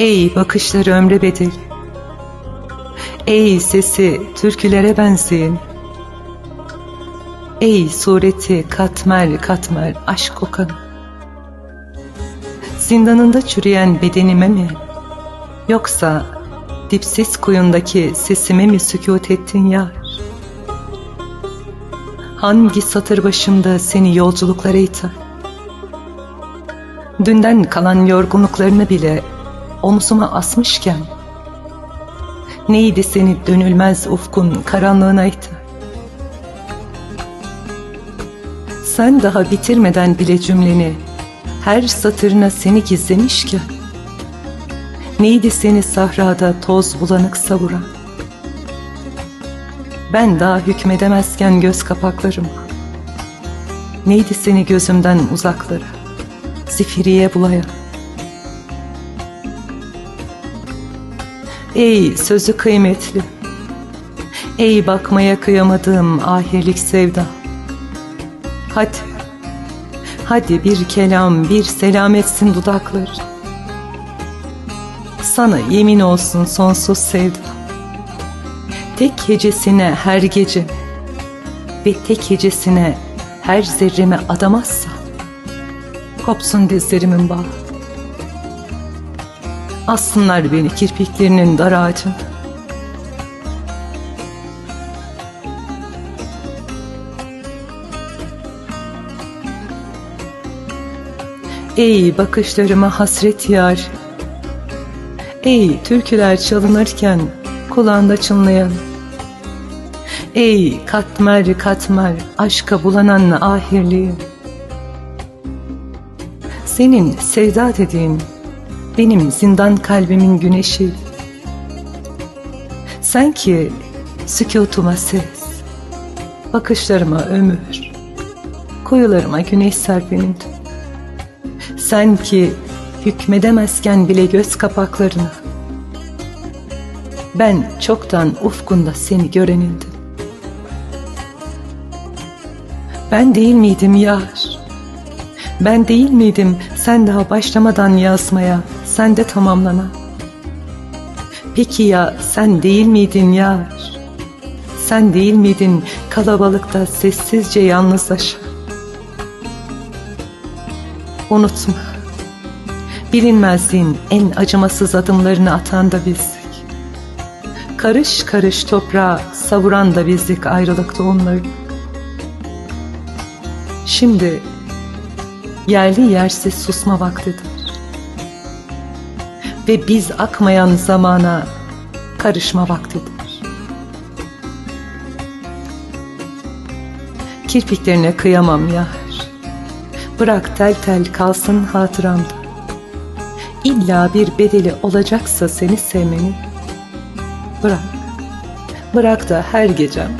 Ey bakışları ömre bedel. Ey sesi türkülere benzeyin. Ey sureti katmer katmer aşk kokanı. Zindanında çürüyen bedenime mi? Yoksa dipsiz kuyundaki sesime mi sükut ettin yar? Hangi satır başımda seni yolculuklara iter? Dünden kalan yorgunluklarını bile omzuma asmışken Neydi seni dönülmez ufkun karanlığına iter? Sen daha bitirmeden bile cümleni her satırına seni gizlemişken Neydi seni sahrada toz bulanık savuran? Ben daha hükmedemezken göz kapaklarım Neydi seni gözümden uzaklara Zifiriye bulayan Ey sözü kıymetli. Ey bakmaya kıyamadığım ahirlik sevda. Hadi Hadi bir kelam bir selam etsin dudaklar Sana yemin olsun sonsuz sevda. Tek hecesine her gece Ve tek hecesine her zerreme adamazsa Kopsun dizlerimin bağı Assınlar beni kirpiklerinin dar ağacında Ey bakışlarıma hasret yar. Ey türküler çalınırken kulağında çınlayan Ey katmer katmer aşka bulanan ahirliğim Senin sevda dediğin benim zindan kalbimin güneşi. Sen ki sükutuma ses. Bakışlarıma ömür. Kuyularıma güneş serpenin Sen ki hükmedemezken bile göz kapaklarına. Ben çoktan ufkunda seni görenindim Ben değil miydim yar? Ben değil miydim sen daha başlamadan yazmaya, sen de tamamlana? Peki ya sen değil miydin yar? Sen değil miydin kalabalıkta sessizce yalnızlaşan? Unutma, bilinmezliğin en acımasız adımlarını atan da bizdik. Karış karış toprağa savuran da bizdik ayrılıkta onları. Şimdi yerli yersiz susma vaktidir. Ve biz akmayan zamana karışma vaktidir. Kirpiklerine kıyamam yar. Bırak tel tel kalsın hatıramda. İlla bir bedeli olacaksa seni sevmenin. Bırak. Bırak da her gecem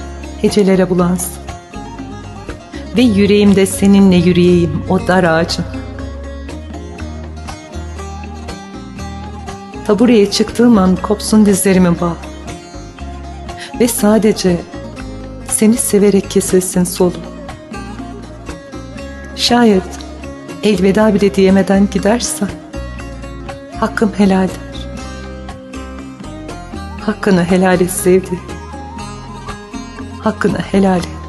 hecelere bulansın ve yüreğimde seninle yürüyeyim o dar ağacın. Tabureye çıktığım an kopsun dizlerimin bağ. Ve sadece seni severek kesilsin solu. Şayet elveda bile diyemeden gidersen hakkım helaldir. Hakkını helal et sevdi. Hakkını helal et.